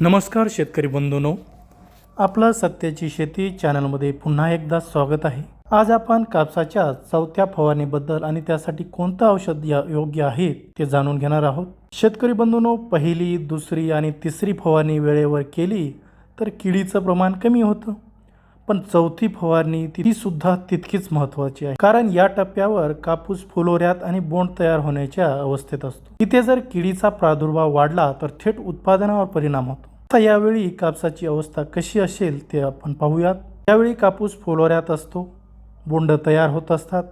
नमस्कार शेतकरी बंधूनो. आपलं सत्याची शेती चॅनलमध्ये पुन्हा एकदा स्वागत आहे. आज आपण कापसाच्या चौथ्या फवारणीबद्दल आणि त्यासाठी कोणतं औषध या योग्य आहे ते जाणून घेणार आहोत. शेतकरी बंधूनो पहिली दुसरी आणि तिसरी फवारणी वेळेवर केली तर किडीचं प्रमाण कमी होतं. पण चौथी फवारणी ती सुद्धा तितकीच महत्त्वाची आहे. कारण या टप्प्यावर कापूस फुलोऱ्यात आणि बोंड तयार होण्याच्या अवस्थेत असतो. इथे जर किडीचा प्रादुर्भाव वाढला तर थेट उत्पादनावर परिणाम होतो. आता यावेळी कापसाची अवस्था कशी असेल ते आपण पाहूयात. यावेळी कापूस फुलोऱ्यात असतो बोंड तयार होत असतात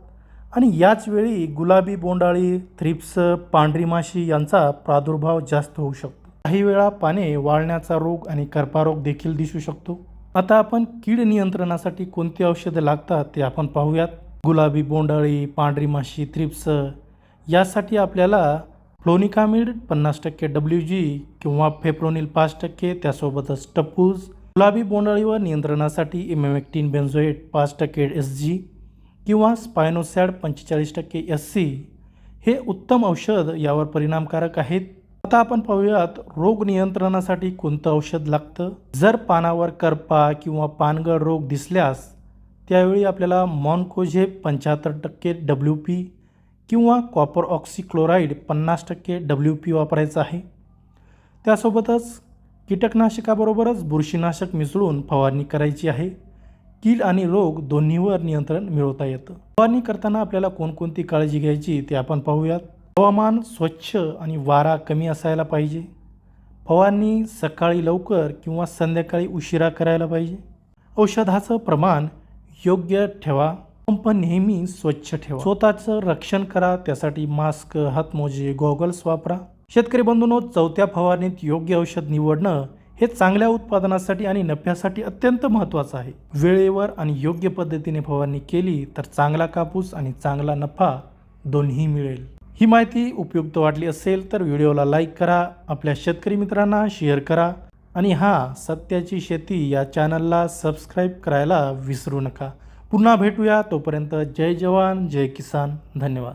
आणि याच वेळी गुलाबी बोंडाळी थ्रिप्स पांढरी माशी यांचा प्रादुर्भाव जास्त होऊ शकतो. काही वेळा पाने वाळण्याचा रोग आणि करपारोग देखील दिसू शकतो. आता आपण कीड नियंत्रणासाठी कोणती औषधं लागतात ते आपण पाहूयात. गुलाबी बोंडाळी पांढरी माशी थ्रिप्स यासाठी आपल्याला फ्लोनिकामिड पन्नास टक्के डब्ल्यू जी किंवा फेप्रोनिल पाच टक्के त्यासोबतच टप्पूज गुलाबी बोंडाळीवर नियंत्रणासाठी इमेमेक्टिन बेन्झोएट पाच टक्के एस जी किंवा स्पायनोसॅड पंचेचाळीस टक्के एस सी हे उत्तम औषध यावर परिणामकारक आहेत. आता आपण पाहूयात रोग नियंत्रणासाठी कोणतं औषध लागतं? जर पानावर करपा किंवा पानगळ रोग दिसल्यास त्यावेळी आपल्याला मॉनकोझेप पंच्याहत्तर टक्के डब्ल्यू पी किंवा कॉपर ऑक्सिक्लोराईड पन्नास टक्के डब्ल्यू पी वापरायचं आहे. त्यासोबतच कीटकनाशकाबरोबरच बुरशीनाशक मिसळून फवारणी करायची आहे. कीड आणि रोग दोन्हीवर नियंत्रण मिळवता येतं. फवारणी करताना आपल्याला कोणकोणती काळजी घ्यायची ते आपण पाहूयात. हवामान स्वच्छ आणि वारा कमी असायला पाहिजे. फवारणी सकाळी लवकर किंवा संध्याकाळी उशिरा करायला पाहिजे. औषधाचं प्रमाण योग्य ठेवा. पंप नेहमी स्वच्छ ठेवा. स्वतःचं रक्षण करा. त्यासाठी मास्क हातमोजे गॉगल्स वापरा. शेतकरी बंधूंनो चौथ्या फवारणीत योग्य औषध निवडणं हे चांगल्या उत्पादनासाठी आणि नफ्यासाठी अत्यंत महत्त्वाचं आहे. वेळेवर आणि योग्य पद्धतीने फवारणी केली तर चांगला कापूस आणि चांगला नफा दोन्ही मिळेल. ही माहिती उपयुक्त वाटली असेल तर व्हिडिओला लाईक करा आपल्या शेतकरी मित्रांना शेअर करा आणि हा सत्याची शेती या चॅनलला सबस्क्राईब करायला विसरू नका. पुन्हा भेटूया तोपर्यंत जय जवान जय किसान. धन्यवाद.